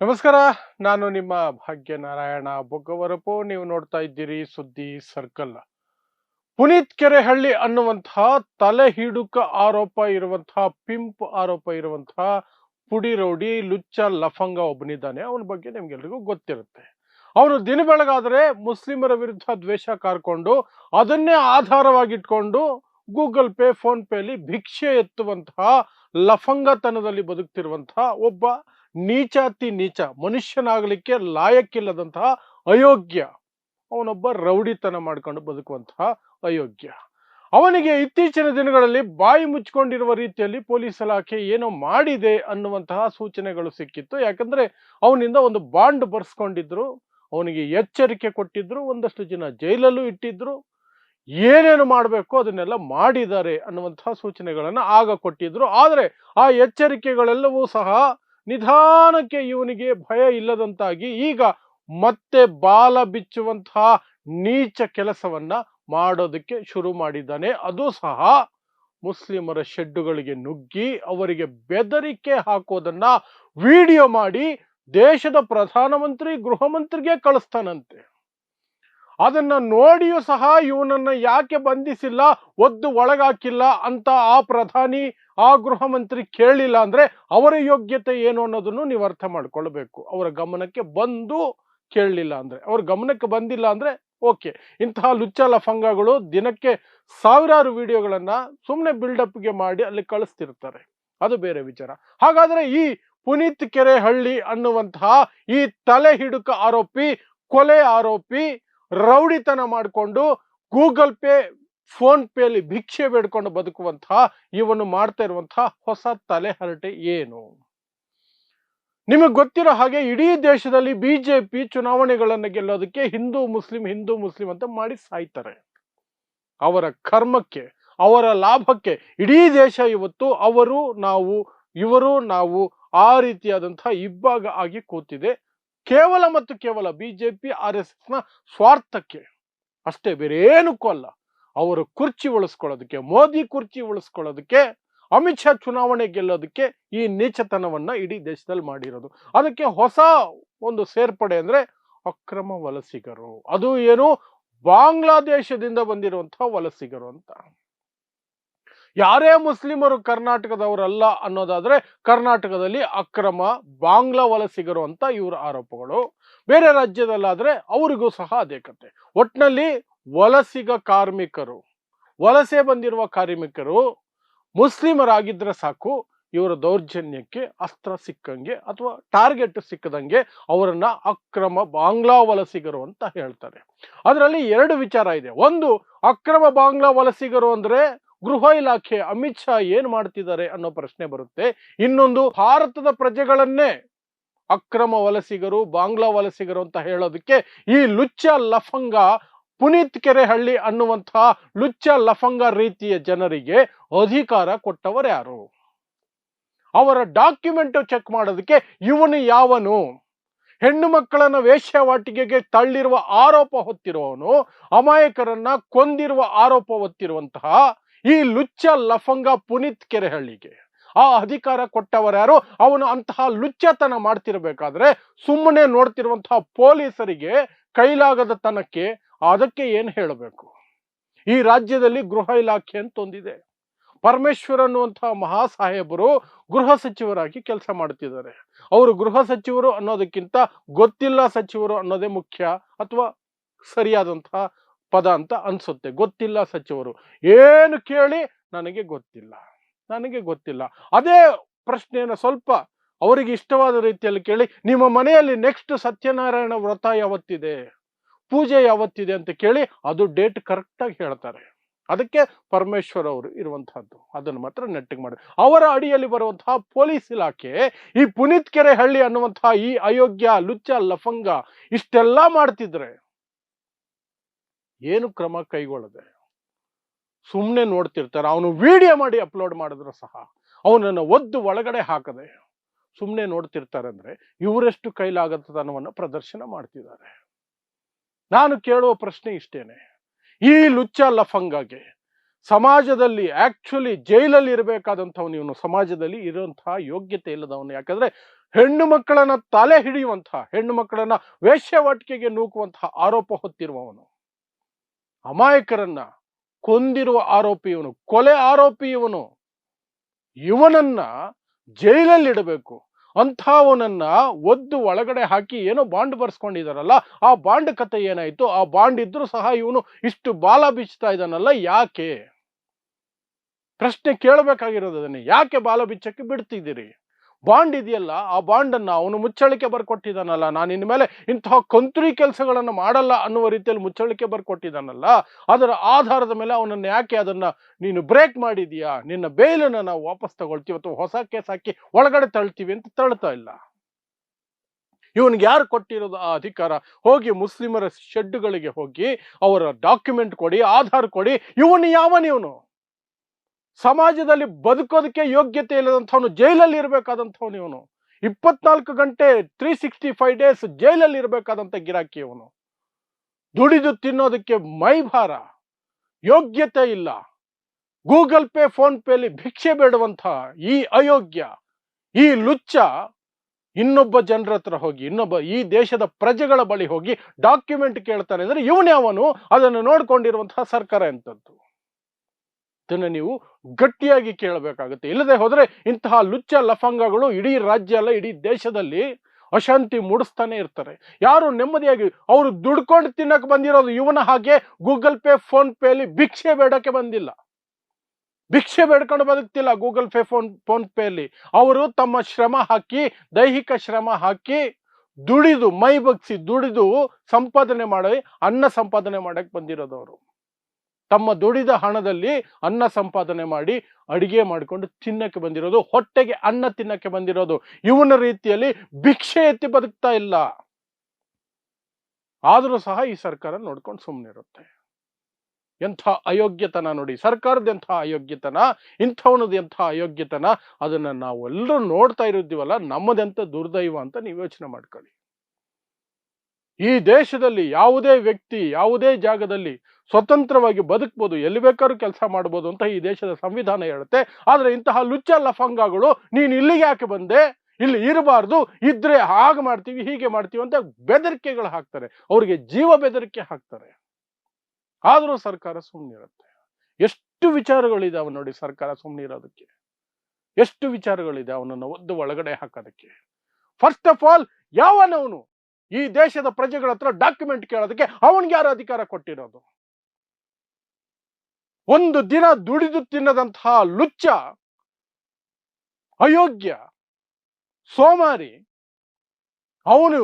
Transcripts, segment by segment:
ನಮಸ್ಕಾರ, ನಾನು ನಿಮ್ಮ ಭಾಗ್ಯನಾರಾಯಣ ಬೊಗ್ಗವರಪು ನೀವು ನೋಡ್ತಾ ಇದ್ದೀರಿ ಸುದ್ದಿ ಸರ್ಕಲ್. ಪುನೀತ್ ಕೆರೆಹಳ್ಳಿ ಅನ್ನುವಂತಹ ತಲೆ ಹಿಡುಕ ಆರೋಪ ಇರುವಂತಹ ಪಿಂಪ್ ಆರೋಪ ಇರುವಂತಹ ಪುಡಿ ರೌಡಿ ಲುಚ್ಚ ಲಫಂಗ ಒಬ್ಬನಿದ್ದಾನೆ ಅವನ ಬಗ್ಗೆ ನಿಮ್ಗೆಲ್ರಿಗೂ ಗೊತ್ತಿರುತ್ತೆ. ಅವನು ದಿನ ಬೆಳಗಾದರೆ ಮುಸ್ಲಿಮರ ವಿರುದ್ಧ ದ್ವೇಷ ಕಾರ್ಕೊಂಡು, ಅದನ್ನೇ ಆಧಾರವಾಗಿಟ್ಕೊಂಡು ಗೂಗಲ್ ಪೇ, ಫೋನ್ ಪೇಲಿ ಭಿಕ್ಷೆ ಎತ್ತುವಂತಹ ಲಫಂಗತನದಲ್ಲಿ ಬದುಕ್ತಿರುವಂತಹ ಒಬ್ಬ ನೀಚಾತಿ ನೀಚ, ಮನುಷ್ಯನಾಗಲಿಕ್ಕೆ ಲಾಯಕ್ಕಿಲ್ಲದಂತಹ ಅಯೋಗ್ಯ. ಅವನೊಬ್ಬ ರೌಡಿತನ ಮಾಡ್ಕೊಂಡು ಬದುಕುವಂತಹ ಅಯೋಗ್ಯ. ಅವನಿಗೆ ಇತ್ತೀಚಿನ ದಿನಗಳಲ್ಲಿ ಬಾಯಿ ಮುಚ್ಚಿಕೊಂಡಿರುವ ರೀತಿಯಲ್ಲಿ ಪೊಲೀಸ್ ಇಲಾಖೆ ಏನೋ ಮಾಡಿದೆ ಅನ್ನುವಂತಹ ಸೂಚನೆಗಳು ಸಿಕ್ಕಿತ್ತು. ಯಾಕಂದ್ರೆ ಅವನಿಂದ ಒಂದು ಬಾಂಡ್ ಬರ್ಸ್ಕೊಂಡಿದ್ರು. ಅವನಿಗೆ ಎಚ್ಚರಿಕೆ ಕೊಟ್ಟಿದ್ರು. ಒಂದಷ್ಟು ಜನ ಜೈಲಲ್ಲೂ ಇಟ್ಟಿದ್ರು. ಏನೇನು ಮಾಡಬೇಕು ಅದನ್ನೆಲ್ಲ ಮಾಡಿದ್ದಾರೆ ಅನ್ನುವಂತಹ ಸೂಚನೆಗಳನ್ನು ಆಗ ಕೊಟ್ಟಿದ್ರು. ಆದರೆ ಆ ಎಚ್ಚರಿಕೆಗಳೆಲ್ಲವೂ ಸಹ ನಿಧಾನಕ್ಕೆ ಇವನಿಗೆ ಭಯ ಇಲ್ಲದಂತಾಗಿ ಈಗ ಮತ್ತೆ ಬಾಲ ಬಿಚ್ಚುವಂತಹ ನೀಚ ಕೆಲಸವನ್ನ ಮಾಡೋದಕ್ಕೆ ಶುರು ಮಾಡಿದ್ದಾನೆ. ಅದು ಸಹ ಮುಸ್ಲಿಮರ ಶೆಡ್ಡುಗಳಿಗೆ ನುಗ್ಗಿ ಅವರಿಗೆ ಬೆದರಿಕೆ ಹಾಕೋದನ್ನ ವಿಡಿಯೋ ಮಾಡಿ ದೇಶದ ಪ್ರಧಾನಮಂತ್ರಿ ಗೃಹ ಮಂತ್ರಿಗೆ ಕಳಿಸ್ತಾನಂತೆ. ಅದನ್ನ ನೋಡಿಯೂ ಸಹ ಇವನನ್ನ ಯಾಕೆ ಬಂಧಿಸಿಲ್ಲ, ಒದ್ದು ಒಳಗಾಕಿಲ್ಲ ಅಂತ ಆ ಪ್ರಧಾನಿ, ಆ ಗೃಹ ಮಂತ್ರಿ ಕೇಳಿಲ್ಲ ಅಂದ್ರೆ ಅವರ ಯೋಗ್ಯತೆ ಏನು ಅನ್ನೋದನ್ನು ನೀವು ಅರ್ಥ ಮಾಡ್ಕೊಳ್ಬೇಕು. ಅವರ ಗಮನಕ್ಕೆ ಬಂದು ಕೇಳಲಿಲ್ಲ ಅಂದ್ರೆ, ಅವ್ರ ಗಮನಕ್ಕೆ ಬಂದಿಲ್ಲ ಅಂದ್ರೆ ಓಕೆ. ಇಂತಹ ಲುಚ್ಚ ಲಫಂಗಗಳು ದಿನಕ್ಕೆ ಸಾವಿರಾರು ವಿಡಿಯೋಗಳನ್ನ ಸುಮ್ಮನೆ ಬಿಲ್ಡಪ್ಗೆ ಮಾಡಿ ಅಲ್ಲಿ ಕಳಿಸ್ತಿರ್ತಾರೆ. ಅದು ಬೇರೆ ವಿಚಾರ. ಹಾಗಾದ್ರೆ ಈ ಪುನೀತ್ ಕೆರೆಹಳ್ಳಿ ಅನ್ನುವಂತಹ ಈ ತಲೆ ಹಿಡುಕ ಆರೋಪಿ, ಕೊಲೆ ಆರೋಪಿ ರೌಡಿತನ ಮಾಡಿಕೊಂಡು ಗೂಗಲ್ ಪೇ, ಫೋನ್ ಪೇಲಿ ಭಿಕ್ಷೆ ಬೇಡ್ಕೊಂಡು ಬದುಕುವಂತಹ ಇವನು ಮಾಡ್ತಾ ಇರುವಂತಹ ಹೊಸ ತಲೆ ಹರಟೆ ಏನು? ನಿಮಗೆ ಗೊತ್ತಿರೋ ಹಾಗೆ ಇಡೀ ದೇಶದಲ್ಲಿ ಬಿಜೆಪಿ ಚುನಾವಣೆಗಳನ್ನು ಗೆಲ್ಲೋದಕ್ಕೆ ಹಿಂದೂ, ಮುಸ್ಲಿಂ ಹಿಂದೂ, ಮುಸ್ಲಿಂ ಅಂತ ಮಾಡಿ ಸಾಯ್ತಾರೆ. ಅವರ ಕರ್ಮಕ್ಕೆ, ಅವರ ಲಾಭಕ್ಕೆ ಇಡೀ ದೇಶ ಇವತ್ತು ಅವರು, ನಾವು, ಇವರು, ನಾವು ಆ ರೀತಿಯಾದಂತಹ ಇಬ್ಬಾಗ ಆಗಿ ಕೂತಿದೆ. ಕೇವಲ ಮತ್ತು ಕೇವಲ ಬಿಜೆಪಿ, ಆರ್ ಎಸ್ ಎಸ್ನ ಸ್ವಾರ್ಥಕ್ಕೆ, ಅಷ್ಟೇ ಬೇರೆ ಏನಕ್ಕೂ ಅಲ್ಲ, ಅವರು ಕುರ್ಚಿ ಉಳಿಸ್ಕೊಳ್ಳೋದಕ್ಕೆ, ಮೋದಿ ಕುರ್ಚಿ ಉಳಿಸ್ಕೊಳ್ಳೋದಕ್ಕೆ, ಅಮಿತ್ ಶಾ ಚುನಾವಣೆ ಗೆಲ್ಲೋದಕ್ಕೆ ಈ ನೀಚತನವನ್ನ ಇಡೀ ದೇಶದಲ್ಲಿ ಮಾಡಿರೋದು. ಅದಕ್ಕೆ ಹೊಸ ಒಂದು ಸೇರ್ಪಡೆ ಅಂದ್ರೆ ಅಕ್ರಮ ವಲಸಿಗರು. ಅದು ಏನು? ಬಾಂಗ್ಲಾದೇಶದಿಂದ ಬಂದಿರುವಂತಹ ವಲಸಿಗರು ಅಂತ. ಯಾರೇ ಮುಸ್ಲಿಮರು ಕರ್ನಾಟಕದವರಲ್ಲ ಅನ್ನೋದಾದ್ರೆ ಕರ್ನಾಟಕದಲ್ಲಿ ಅಕ್ರಮ ಬಾಂಗ್ಲಾ ವಲಸಿಗರು ಅಂತ ಇವರ ಆರೋಪಗಳು. ಬೇರೆ ರಾಜ್ಯದಲ್ಲಾದ್ರೆ ಅವರಿಗೂ ಸಹ ಅದೇ ಕತೆ. ಒಟ್ನಲ್ಲಿ ವಲಸಿಗ ಕಾರ್ಮಿಕರು, ವಲಸೆ ಬಂದಿರುವ ಕಾರ್ಮಿಕರು ಮುಸ್ಲಿಮರಾಗಿದ್ರೆ ಸಾಕು, ಇವರ ದೌರ್ಜನ್ಯಕ್ಕೆ ಅಸ್ತ್ರ ಸಿಕ್ಕಂಗೆ ಅಥವಾ ಟಾರ್ಗೆಟ್ ಸಿಕ್ಕದಂಗೆ ಅವರನ್ನ ಅಕ್ರಮ ಬಾಂಗ್ಲಾ ವಲಸಿಗರು ಅಂತ ಹೇಳ್ತಾರೆ. ಅದರಲ್ಲಿ ಎರಡು ವಿಚಾರ ಇದೆ. ಒಂದು, ಅಕ್ರಮ ಬಾಂಗ್ಲಾ ವಲಸಿಗರು ಅಂದ್ರೆ ಗೃಹ ಇಲಾಖೆ ಅಮಿತ್ ಶಾ ಏನ್ ಮಾಡ್ತಿದ್ದಾರೆ ಅನ್ನೋ ಪ್ರಶ್ನೆ ಬರುತ್ತೆ. ಇನ್ನೊಂದು, ಭಾರತದ ಪ್ರಜೆಗಳನ್ನೇ ಅಕ್ರಮ ವಲಸಿಗರು, ಬಾಂಗ್ಲಾ ವಲಸಿಗರು ಅಂತ ಹೇಳೋದಕ್ಕೆ ಈ ಲುಚ್ಚ ಲಫಂಗ ಪುನೀತ್ ಕೆರೆಹಳ್ಳಿ ಅನ್ನುವಂತಹ ಲುಚ್ಚ ಲಫಂಗ ರೀತಿಯ ಜನರಿಗೆ ಅಧಿಕಾರ ಕೊಟ್ಟವರು ಯಾರು? ಅವರ ಡಾಕ್ಯುಮೆಂಟ್ ಚೆಕ್ ಮಾಡೋದಕ್ಕೆ ಇವನು ಯಾವನು? ಹೆಣ್ಣು ಮಕ್ಕಳನ್ನ ವೇಶ್ಯವಾಟಿಕೆಗೆ ತಳ್ಳಿರುವ ಆರೋಪ ಹೊತ್ತಿರುವವನು ಅಮಾಯಕರನ್ನ ಕೊಂದಿರುವ ಆರೋಪ ಹೊತ್ತಿರುವಂತಹ ಈ ಲುಚ್ಚ ಲಫಂಗ ಪುನೀತ್ ಕೆರೆಹಳ್ಳಿಗೆ. ಆ ಅಧಿಕಾರ ಕೊಟ್ಟವರ್ಯಾರು? ಅವನು ಅಂತಹ ಲುಚ್ಚತನ ಮಾಡ್ತಿರ್ಬೇಕಾದ್ರೆ ಸುಮ್ಮನೆ ನೋಡ್ತಿರುವಂತಹ ಪೊಲೀಸರಿಗೆ ಕೈಲಾಗದ ತನಕ್ಕೆ ಅದಕ್ಕೆ ಏನು ಹೇಳಬೇಕು? ಈ ರಾಜ್ಯದಲ್ಲಿ ಗೃಹ ಇಲಾಖೆ ಅಂತೊಂದಿದೆ ಪರಮೇಶ್ವರ್ ಅನ್ನುವಂತಹ ಮಹಾಸಾಹೇಬರು ಗೃಹ ಸಚಿವರಾಗಿ ಕೆಲಸ ಮಾಡ್ತಿದ್ದಾರೆ. ಅವರು ಗೃಹ ಸಚಿವರು ಅನ್ನೋದಕ್ಕಿಂತ ಗೊತ್ತಿಲ್ಲ ಸಚಿವರು ಅನ್ನೋದೇ ಮುಖ್ಯ ಅಥವಾ ಸರಿಯಾದಂತಹ ಪದ ಅಂತ ಅನ್ಸುತ್ತೆ. ಗೊತ್ತಿಲ್ಲ ಸಚಿವರು. ಏನು ಕೇಳಿ ನನಗೆ ಗೊತ್ತಿಲ್ಲ. ನನಗೆ ಗೊತ್ತಿಲ್ಲ. ಅದೇ ಪ್ರಶ್ನೆಯನ್ನು ಸ್ವಲ್ಪ ಅವರಿಗೆ ಇಷ್ಟವಾದ ರೀತಿಯಲ್ಲಿ ಕೇಳಿ, ನಿಮ್ಮ ಮನೆಯಲ್ಲಿ ನೆಕ್ಸ್ಟ್ ಸತ್ಯನಾರಾಯಣ ವ್ರತ ಯಾವತ್ತಿದೆ? ಪೂಜೆ ಯಾವತ್ತಿದೆ ಅಂತ ಕೇಳಿ, ಅದು ಡೇಟ್ ಕರೆಕ್ಟಾಗಿ ಹೇಳ್ತಾರೆ. ಅದಕ್ಕೆ ಪರಮೇಶ್ವರ್ ಅವರು ಇರುವಂತಹದ್ದು. ಅದನ್ನು ಮಾತ್ರ ನೆಟ್ಟಿಗೆ ಮಾಡಿ. ಅವರ ಅಡಿಯಲ್ಲಿ ಬರುವಂತಹ ಪೊಲೀಸ್ ಇಲಾಖೆ, ಈ ಪುನೀತ್ ಕೆರೆಹಳ್ಳಿ ಅನ್ನುವಂತಹ ಈ ಅಯೋಗ್ಯ, ಲುಚ್ಚ, ಲಫಂಗ, ಇಷ್ಟೆಲ್ಲ ಮಾಡ್ತಿದ್ರೆ ಏನು ಕ್ರಮ ಕೈಗೊಳ್ಳದೆ? ಸುಮ್ಮನೆ ನೋಡ್ತಿರ್ತಾರೆ. ಅವನು ವಿಡಿಯೋ ಮಾಡಿ ಅಪ್ಲೋಡ್ ಮಾಡಿದ್ರು ಸಹ ಅವನನ್ನು ಒದ್ದು ಒಳಗಡೆ ಹಾಕದೆ ಸುಮ್ಮನೆ ನೋಡ್ತಿರ್ತಾರೆ ಅಂದ್ರೆ ಇವರೆಷ್ಟು ಕೈಲಾಗತನವನ್ನು ಪ್ರದರ್ಶನ ಮಾಡ್ತಿದ್ದಾರೆ. ನಾನು ಕೇಳುವ ಪ್ರಶ್ನೆ ಇಷ್ಟೇನೆ. ಈ ಲುಚ್ಚ ಲಫಂಗಾಗೆ ಸಮಾಜದಲ್ಲಿ ಆಕ್ಚುಲಿ ಜೈಲಲ್ಲಿ ಇರಬೇಕಾದಂಥವನು ಇವನು. ಸಮಾಜದಲ್ಲಿ ಇರುವಂತಹ ಯೋಗ್ಯತೆ ಇಲ್ಲದವನು. ಯಾಕಂದ್ರೆ ಹೆಣ್ಣು ಮಕ್ಕಳನ್ನ ತಲೆ ಹಿಡಿಯುವಂತಹ, ಹೆಣ್ಣು ಮಕ್ಕಳನ್ನ ವೇಶ್ಯಾವಾಟಿಕೆಗೆ ನೂಕುವಂತಹ ಆರೋಪ ಹೊತ್ತಿರುವವನು. ಅಮಾಯಕರನ್ನ ಕೊಂದಿರುವ ಆರೋಪಿ ಇವನು ಕೊಲೆ ಆರೋಪಿ ಇವನು ಇವನನ್ನ ಜೈಲಲ್ಲಿಡಬೇಕು. ಅಂಥವನನ್ನ ಒದ್ದು ಒಳಗಡೆ ಹಾಕಿ ಏನೋ ಬಾಂಡ್ ಬರ್ಸ್ಕೊಂಡಿದಾರಲ್ಲ, ಆ ಬಾಂಡ್ ಕತೆ ಏನಾಯ್ತು? ಆ ಬಾಂಡ್ ಇದ್ರೂ ಸಹ ಇವನು ಇಷ್ಟು ಬಾಲ ಬಿಚ್ಚುತ್ತಾ ಇದ್ದಾನಲ್ಲ, ಯಾಕೆ? ಪ್ರಶ್ನೆ ಕೇಳಬೇಕಾಗಿರೋದು ಅದನ್ನೇ, ಯಾಕೆ ಬಾಲ ಬಿಚ್ಚಕ್ಕೆ ಬಿಡ್ತಿದ್ದೀರಿ? ಬಾಂಡ್ ಇದೆಯಲ್ಲ, ಆ ಬಾಂಡನ್ನು ಅವನು ಮುಚ್ಚಳಿಕೆ ಬರ್ಕೊಟ್ಟಿದ್ದಾನಲ್ಲ, ನಾನು ಇನ್ಮೇಲೆ ಇಂತಹ ಕಂತ್ರಿ ಕೆಲಸಗಳನ್ನು ಮಾಡಲ್ಲ ಅನ್ನುವ ರೀತಿಯಲ್ಲಿ ಮುಚ್ಚಳಿಕೆ ಬರ್ಕೊಟ್ಟಿದ್ದಾನಲ್ಲ, ಅದರ ಆಧಾರದ ಮೇಲೆ ಅವನನ್ನು ಯಾಕೆ ಅದನ್ನು ನೀನು ಬ್ರೇಕ್ ಮಾಡಿದೀಯಾ ನಿನ್ನ ಬೇಲನ್ನು ನಾವು ವಾಪಸ್ ತಗೊಳ್ತೀವಿ ಅಥವಾ ಹೊಸ ಕೇಸ್ ಹಾಕಿ ಒಳಗಡೆ ತಳ್ತೀವಿ ಅಂತ ತಳ್ತಾ ಇಲ್ಲ. ಇವನಿಗೆ ಯಾರು ಕೊಟ್ಟಿರೋದು ಆ ಅಧಿಕಾರ? ಹೋಗಿ ಮುಸ್ಲಿಮರ ಶೆಡ್ಗಳಿಗೆ ಹೋಗಿ ಅವರ ಡಾಕ್ಯುಮೆಂಟ್ ಕೊಡಿ, ಆಧಾರ್ ಕೊಡಿ, ಇವನು ಯಾವನಿವನು ಸಮಾಜದಲ್ಲಿ ಬದುಕೋದಕ್ಕೆ ಯೋಗ್ಯತೆ ಇಲ್ಲದಂಥವನು ಜೈಲಲ್ಲಿ ಇರಬೇಕಾದಂಥವನು ಇವನು. ಇಪ್ಪತ್ನಾಲ್ಕು ಗಂಟೆ ತ್ರೀ ಸಿಕ್ಸ್ಟಿ ಫೈವ್ ಡೇಸ್ ಜೈಲಲ್ಲಿ ಇರಬೇಕಾದಂಥ ಗಿರಾಕಿ ಇವನು. ದುಡಿದು ತಿನ್ನೋದಕ್ಕೆ ಮೈ ಭಾರ. ಯೋಗ್ಯತೆ ಇಲ್ಲ. ಗೂಗಲ್ ಪೇ, ಫೋನ್ ಪೇಲಿ ಭಿಕ್ಷೆ ಬೇಡುವಂಥ ಈ ಅಯೋಗ್ಯ, ಈ ಲುಚ್ಚ ಇನ್ನೊಬ್ಬ ಜನರ ಹತ್ರ ಹೋಗಿ, ಇನ್ನೊಬ್ಬ ಈ ದೇಶದ ಪ್ರಜೆಗಳ ಬಳಿ ಹೋಗಿ ಡಾಕ್ಯುಮೆಂಟ್ ಕೇಳ್ತಾನೆ ಅಂದ್ರೆ ಇವನ್ಯಾವನು ಅದನ್ನು ನೋಡ್ಕೊಂಡಿರುವಂತಹ ಸರ್ಕಾರ ಎಂತದ್ದು ಇದನ್ನ ನೀವು ಗಟ್ಟಿಯಾಗಿ ಕೇಳಬೇಕಾಗುತ್ತೆ. ಇಲ್ಲದೆ ಹೋದರೆ ಇಂತಹ ಲುಚ್ಚ ಲಫಂಗಗಳು ಇಡೀ ರಾಜ್ಯ ಅಲ್ಲ, ಇಡೀ ದೇಶದಲ್ಲಿ ಅಶಾಂತಿ ಮೂಡಿಸ್ತಾನೆ ಇರ್ತಾರೆ. ಯಾರು ನೆಮ್ಮದಿಯಾಗಿ ಅವರು ದುಡ್ಕೊಂಡು ತಿನ್ನಕ್ಕೆ ಬಂದಿರೋದು ಇವನ ಹಾಗೆ ಗೂಗಲ್ ಪೇ, ಫೋನ್ ಪೇಲಿ ಭಿಕ್ಷೆ ಬೇಡಕ್ಕೆ ಬಂದಿಲ್ಲ. ಭಿಕ್ಷೆ ಬೇಡ್ಕೊಂಡು ಬದುಕ್ತಿಲ್ಲ ಗೂಗಲ್ ಪೇ, ಫೋನ್ ಫೋನ್ ಪೇಲಿ ಅವರು ತಮ್ಮ ಶ್ರಮ ಹಾಕಿ, ದೈಹಿಕ ಶ್ರಮ ಹಾಕಿ ದುಡಿದು ಮೈ ಬಗ್ಸಿ ದುಡಿದು ಸಂಪಾದನೆ ಮಾಡಿ, ಅನ್ನ ಸಂಪಾದನೆ ಮಾಡಕ್ ಬಂದಿರೋದವರು ತಮ್ಮ ದುಡಿದ ಹಣದಲ್ಲಿ ಅನ್ನ ಸಂಪಾದನೆ ಮಾಡಿ ಅಡಿಗೆ ಮಾಡಿಕೊಂಡು ತಿನ್ನಕ್ಕೆ ಬಂದಿರೋದು, ಹೊಟ್ಟೆಗೆ ಅನ್ನ ತಿನ್ನಕ್ಕೆ ಬಂದಿರೋದು, ಇವನ ರೀತಿಯಲ್ಲಿ ಭಿಕ್ಷೆ ಎತ್ತಿ ಬದುಕ್ತಾ ಇಲ್ಲ. ಆದರೂ ಸಹ ಈ ಸರ್ಕಾರ ನೋಡ್ಕೊಂಡು ಸುಮ್ಮನಿರುತ್ತೆ ಎಂಥ ಅಯೋಗ್ಯತನ ನೋಡಿ, ಸರ್ಕಾರದ ಎಂಥ ಅಯೋಗ್ಯತನ, ಇಂಥವನದು ಎಂಥ ಅಯೋಗ್ಯತನ, ಅದನ್ನ ನಾವೆಲ್ಲರೂ ನೋಡ್ತಾ ಇರೋದಿವಲ್ಲ ನಮ್ಮದೆಂಥ ದುರ್ದೈವ ಅಂತ ನೀವು ಯೋಚನೆ ಮಾಡ್ಕೊಳ್ಳಿ. ಈ ದೇಶದಲ್ಲಿ ಯಾವುದೇ ವ್ಯಕ್ತಿ, ಯಾವುದೇ ಜಾಗದಲ್ಲಿ ಸ್ವತಂತ್ರವಾಗಿ ಬದುಕ್ಬೋದು, ಎಲ್ಲಿ ಬೇಕಾದ್ರೂ ಕೆಲಸ ಮಾಡ್ಬೋದು ಅಂತ ಈ ದೇಶದ ಸಂವಿಧಾನ ಹೇಳುತ್ತೆ. ಆದರೆ ಇಂತಹ ಲುಚ್ಚ ಲಫಂಗಗಳು ನೀನು ಇಲ್ಲಿಗೆ ಯಾಕೆ ಬಂದೆ? ಇಲ್ಲಿ ಇರಬಾರ್ದು, ಇದ್ರೆ ಹಾಗೆ ಮಾಡ್ತೀವಿ, ಹೀಗೆ ಮಾಡ್ತೀವಿ ಅಂತ ಬೆದರಿಕೆಗಳು ಹಾಕ್ತಾರೆ. ಅವರಿಗೆ ಜೀವ ಬೆದರಿಕೆ ಹಾಕ್ತಾರೆ. ಆದರೂ ಸರ್ಕಾರ ಸುಮ್ಮನಿರುತ್ತೆ ಎಷ್ಟು ವಿಚಾರಗಳಿದಾವೆ ನೋಡಿ ಸರ್ಕಾರ ಸುಮ್ಮನಿರೋದಕ್ಕೆ ಎಷ್ಟು ವಿಚಾರಗಳಿದೆ ಅವನನ್ನು ಒದ್ದು ಒಳಗಡೆ ಹಾಕೋದಕ್ಕೆ. ಫಸ್ಟ್ ಆಫ್ ಆಲ್ ಯಾವನವನು? ಈ ದೇಶದ ಪ್ರಜೆಗಳ ಹತ್ರ ಡಾಕ್ಯುಮೆಂಟ್ ಕೇಳೋದಕ್ಕೆ ಅವನಿಗೆ ಯಾರು ಅಧಿಕಾರ ಕೊಟ್ಟಿರೋದು? ಒಂದು ದಿನ ದುಡಿದು ತಿನ್ನದಂತಹ ಲುಚ್ಚ, ಅಯೋಗ್ಯ ಸೋಮಾರಿ, ಅವನು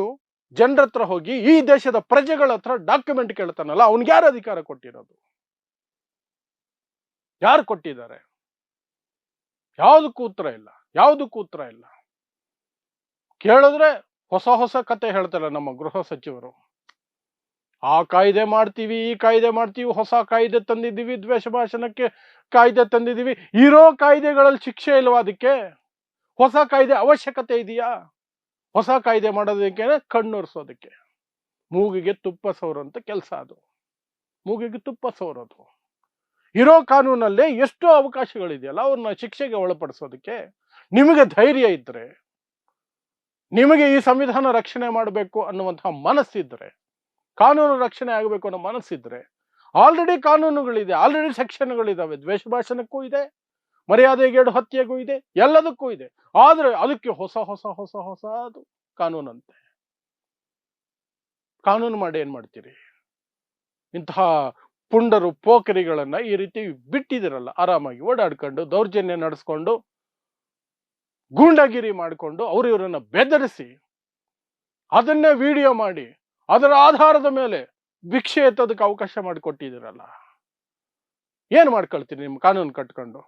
ಜನರ ಹತ್ರ ಹೋಗಿ ಈ ದೇಶದ ಪ್ರಜೆಗಳ ಹತ್ರ ಡಾಕ್ಯುಮೆಂಟ್ ಕೇಳ್ತಾನಲ್ಲ, ಅವನಿಗೆ ಯಾರು ಅಧಿಕಾರ ಕೊಟ್ಟಿರೋದು? ಯಾರು ಕೊಟ್ಟಿದ್ದಾರೆ? ಯಾವುದಕ್ಕೂ ಉತ್ತರ ಇಲ್ಲ ಯಾವುದಕ್ಕೂ ಉತ್ತರ ಇಲ್ಲ. ಕೇಳಿದ್ರೆ ಹೊಸ ಹೊಸ ಕತೆ ಹೇಳ್ತಾರೆ ನಮ್ಮ ಗೃಹ ಸಚಿವರು. ಆ ಕಾಯ್ದೆ ಮಾಡ್ತೀವಿ, ಈ ಕಾಯ್ದೆ ಮಾಡ್ತೀವಿ, ಹೊಸ ಕಾಯ್ದೆ ತಂದಿದ್ದೀವಿ, ದ್ವೇಷ ಭಾಷಣಕ್ಕೆ ಕಾಯ್ದೆ ತಂದಿದ್ದೀವಿ. ಇರೋ ಕಾಯ್ದೆಗಳಲ್ಲಿ ಶಿಕ್ಷೆ ಇಲ್ವಾ ಅದಕ್ಕೆ? ಹೊಸ ಕಾಯ್ದೆ ಅವಶ್ಯಕತೆ ಇದೆಯಾ? ಹೊಸ ಕಾಯ್ದೆ ಮಾಡೋದಕ್ಕೆ ಕಣ್ಣೊರೆಸೋದಕ್ಕೆ ಮೂಗಿಗೆ ತುಪ್ಪ ಸೋರಂತ ಕೆಲಸ ಅದು. ಮೂಗಿಗೆ ತುಪ್ಪ ಸವರೋದು ಇರೋ ಕಾನೂನಲ್ಲೇ ಎಷ್ಟೋ ಅವಕಾಶಗಳಿದೆಯಲ್ಲ ಅವ್ರನ್ನ ಶಿಕ್ಷೆಗೆ ಒಳಪಡಿಸೋದಕ್ಕೆ. ನಿಮಗೆ ಧೈರ್ಯ ಇದ್ರೆ ನಿಮಗೆ ಈ ಸಂವಿಧಾನ ರಕ್ಷಣೆ ಮಾಡಬೇಕು ಅನ್ನುವಂತಹ ಮನಸ್ಸಿದ್ರೆ, ಕಾನೂನು ರಕ್ಷಣೆ ಆಗಬೇಕು ಅನ್ನೋ ಮನಸ್ಸಿದ್ರೆ ಆಲ್ರೆಡಿ ಕಾನೂನುಗಳಿದೆ ಆಲ್ರೆಡಿ ಸೆಕ್ಷನ್ಗಳಿದಾವೆ ದ್ವೇಷ ಭಾಷಣಕ್ಕೂ ಇದೆ ಮರ್ಯಾದೆಗೇಡು ಹತ್ಯೆಗೂ ಇದೆ, ಎಲ್ಲದಕ್ಕೂ ಇದೆ. ಆದ್ರೆ ಅದಕ್ಕೆ ಹೊಸ ಹೊಸ ಹೊಸ ಹೊಸ ಅದು ಕಾನೂನಂತೆ. ಕಾನೂನು ಮಾಡಿ ಏನು ಮಾಡ್ತೀರಿ? ಇಂತಹ ಪುಂಡರು, ಪೋಕರಿಗಳನ್ನ ಈ ರೀತಿ ಬಿಟ್ಟಿದಿರಲ್ಲ, ಆರಾಮಾಗಿ ಓಡಾಡ್ಕೊಂಡು, ದೌರ್ಜನ್ಯ ನಡೆಸ್ಕೊಂಡು ಗೂಂಡಾಗಿರಿ ಮಾಡಿಕೊಂಡು ಅವರು ಇವರನ್ನು ಬೆದರಿಸಿ ಅದನ್ನೇ ವಿಡಿಯೋ ಮಾಡಿ ಅದರ ಆಧಾರದ ಮೇಲೆ ಭಿಕ್ಷೆ ಎತ್ತೋದಕ್ಕೆ ಅವಕಾಶ ಮಾಡಿಕೊಟ್ಟಿದ್ದೀರಲ್ಲ. ಏನು ಮಾಡ್ಕೊಳ್ತೀರಿ ನಿಮ್ಮ ಕಾನೂನು ಕಟ್ಕೊಂಡು?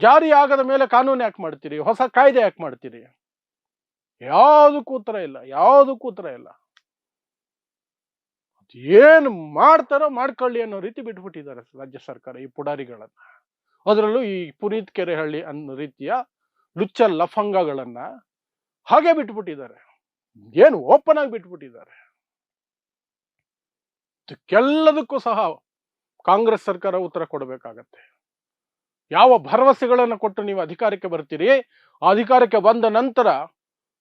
ಜಾರಿ ಆಗದ ಮೇಲೆ ಕಾನೂನು ಯಾಕೆ ಮಾಡ್ತೀರಿ? ಹೊಸ ಕಾಯ್ದೆ ಯಾಕೆ ಮಾಡ್ತೀರಿ? ಯಾವುದಕ್ಕೂ ಉತ್ತರ ಇಲ್ಲ ಯಾವುದಕ್ಕೂ ಉತ್ತರ ಇಲ್ಲ. ಏನು ಮಾಡ್ತಾರೋ ಮಾಡ್ಕೊಳ್ಳಿ ಅನ್ನೋ ರೀತಿ ಬಿಟ್ಬಿಟ್ಟಿದ್ದಾರೆ ರಾಜ್ಯ ಸರ್ಕಾರ ಈ ಪುಡಾರಿಗಳನ್ನ. ಅದರಲ್ಲೂ ಈ ಪುನೀತ್ ಕೆರೆಹಳ್ಳಿ ಅನ್ನೋ ರೀತಿಯ ಲುಚ್ಚ ಲಫಂಗಗಳನ್ನ ಹಾಗೆ ಬಿಟ್ಬಿಟ್ಟಿದ್ದಾರೆ. ಏನು ಓಪನ್ ಆಗಿ ಬಿಟ್ಬಿಟ್ಟಿದ್ದಾರೆ. ಇದಕ್ಕೆಲ್ಲದಕ್ಕೂ ಸಹ ಕಾಂಗ್ರೆಸ್ ಸರ್ಕಾರ ಉತ್ತರ ಕೊಡಬೇಕಾಗತ್ತೆ. ಯಾವ ಭರವಸೆಗಳನ್ನು ಕೊಟ್ಟು ನೀವು ಅಧಿಕಾರಕ್ಕೆ ಬರ್ತೀರಿ? ಅಧಿಕಾರಕ್ಕೆ ಬಂದ ನಂತರ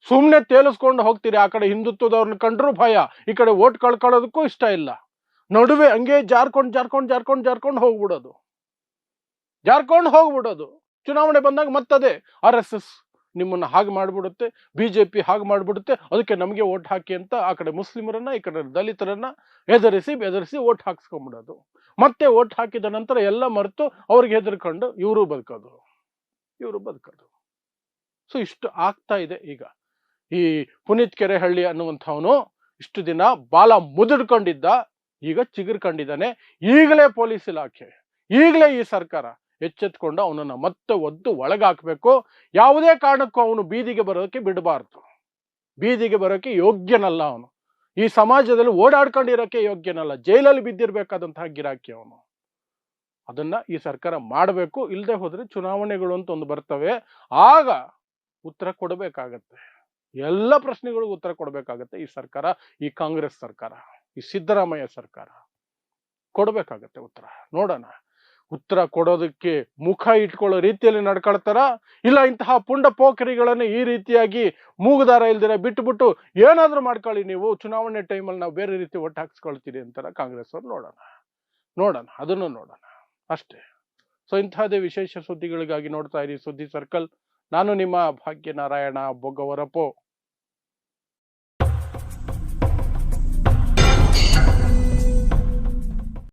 ಸುಮ್ಮನೆ ತೇಲಿಸ್ಕೊಂಡು ಹೋಗ್ತೀರಿ. ಆ ಕಡೆ ಹಿಂದುತ್ವದವ್ರನ್ನ ಕಂಡ್ರೂ ಭಯ. ಈ ಕಡೆ ಓಟ್ ಕಳ್ಕೊಳ್ಳೋದಕ್ಕೂ ಇಷ್ಟ ಇಲ್ಲ. ನಡುವೆ ಹಂಗೆ ಜಾರ್ಕೊಂಡು ಜಾರ್ಕೊಂಡು ಜಾರ್ಕೊಂಡು ಜಾರ್ಕೊಂಡು ಹೋಗ್ಬಿಡೋದು. ಜಾರ್ಕೊಂಡು ಹೋಗ್ಬಿಡೋದು. ಚುನಾವಣೆ ಬಂದಾಗ ಮತ್ತದೇ ಆರ್ ಎಸ್ ಎಸ್ ನಿಮ್ಮನ್ನು ಹಾಗೆ ಮಾಡಿಬಿಡುತ್ತೆ, ಬಿ ಜೆ ಪಿ ಹಾಗೆ ಮಾಡಿಬಿಡುತ್ತೆ, ಅದಕ್ಕೆ ನಮಗೆ ಓಟ್ ಹಾಕಿ ಅಂತ ಆ ಕಡೆ ಮುಸ್ಲಿಮರನ್ನ, ಈ ಕಡೆ ದಲಿತರನ್ನ ಎದುರಿಸಿ ಬೆದರಿಸಿ ಓಟ್ ಹಾಕ್ಸ್ಕೊಂಬಿಡೋದು. ಮತ್ತೆ ಓಟ್ ಹಾಕಿದ ನಂತರ ಎಲ್ಲ ಮರೆತು ಅವ್ರಿಗೆ ಹೆದರ್ಕೊಂಡು ಇವರು ಬದುಕೋದು. ಇವರು ಬದುಕೋದು. ಸೊ ಇಷ್ಟು ಆಗ್ತಾ ಇದೆ ಈಗ. ಈ ಪುನೀತ್ ಕೆರೆಹಳ್ಳಿ ಅನ್ನುವಂಥವನು ಇಷ್ಟು ದಿನ ಬಾಲ ಮುದುಡ್ಕೊಂಡಿದ್ದ, ಈಗ ಚಿಗುರ್ಕೊಂಡಿದ್ದಾನೆ. ಈಗಲೇ ಪೊಲೀಸ್ ಇಲಾಖೆ, ಈಗಲೇ ಈ ಸರ್ಕಾರ ಎಚ್ಚೆತ್ಕೊಂಡು ಅವನನ್ನು ಮತ್ತೆ ಒದ್ದು ಒಳಗಾಕಬೇಕು. ಯಾವುದೇ ಕಾರಣಕ್ಕೂ ಅವನು ಬೀದಿಗೆ ಬರೋದಕ್ಕೆ ಬಿಡಬಾರ್ದು. ಬೀದಿಗೆ ಬರೋಕ್ಕೆ ಯೋಗ್ಯನಲ್ಲ ಅವನು. ಈ ಸಮಾಜದಲ್ಲಿ ಓಡಾಡ್ಕೊಂಡಿರೋಕ್ಕೆ ಯೋಗ್ಯನಲ್ಲ. ಜೈಲಲ್ಲಿ ಬಿದ್ದಿರಬೇಕಾದಂತಹ ಗಿರಾಕಿ ಅವನು. ಅದನ್ನ ಈ ಸರ್ಕಾರ ಮಾಡಬೇಕು. ಇಲ್ಲದೆ ಹೋದರೆ ಚುನಾವಣೆಗಳು ಅಂತ ಒಂದು ಬರ್ತವೆ. ಆಗ ಉತ್ತರ ಕೊಡಬೇಕಾಗತ್ತೆ. ಎಲ್ಲ ಪ್ರಶ್ನೆಗಳಿಗೂ ಉತ್ತರ ಕೊಡಬೇಕಾಗತ್ತೆ ಈ ಸರ್ಕಾರ, ಈ ಕಾಂಗ್ರೆಸ್ ಸರ್ಕಾರ, ಈ ಸಿದ್ದರಾಮಯ್ಯ ಸರ್ಕಾರ. ಕೊಡಬೇಕಾಗತ್ತೆ ಉತ್ತರ. ನೋಡೋಣ. ಉತ್ತರ ಕೊಡೋದಕ್ಕೆ ಮುಖ ಇಟ್ಕೊಳ್ಳೋ ರೀತಿಯಲ್ಲಿ ನಡ್ಕೊಳ್ತಾರ? ಇಲ್ಲ, ಇಂತಹ ಪುಂಡ ಪೋಖರಿಗಳನ್ನು ಈ ರೀತಿಯಾಗಿ ಮೂಗುದಾರ ಇಲ್ದಿರ ಬಿಟ್ಟುಬಿಟ್ಟು ಏನಾದರೂ ಮಾಡ್ಕೊಳ್ಳಿ ನೀವು. ಚುನಾವಣೆ ಟೈಮಲ್ಲಿ ನಾವು ಬೇರೆ ರೀತಿ ಒಟ್ಟು ಹಾಕ್ಸ್ಕೊಳ್ತೀರಿ ಅಂತಾರ ಕಾಂಗ್ರೆಸ್ ಅವ್ರು ನೋಡೋಣ. ನೋಡೋಣ. ಅದನ್ನು ನೋಡೋಣ. ಅಷ್ಟೇ. ಸೊ ಇಂತಹದೇ ವಿಶೇಷ ಸುದ್ದಿಗಳಿಗಾಗಿ ನೋಡ್ತಾ ಇರಿ ಸುದ್ದಿ ಸರ್ಕಲ್. ನಾನು ನಿಮ್ಮ ಭಾಗ್ಯನಾರಾಯಣ ಬೊಗ್ಗವರಪೋ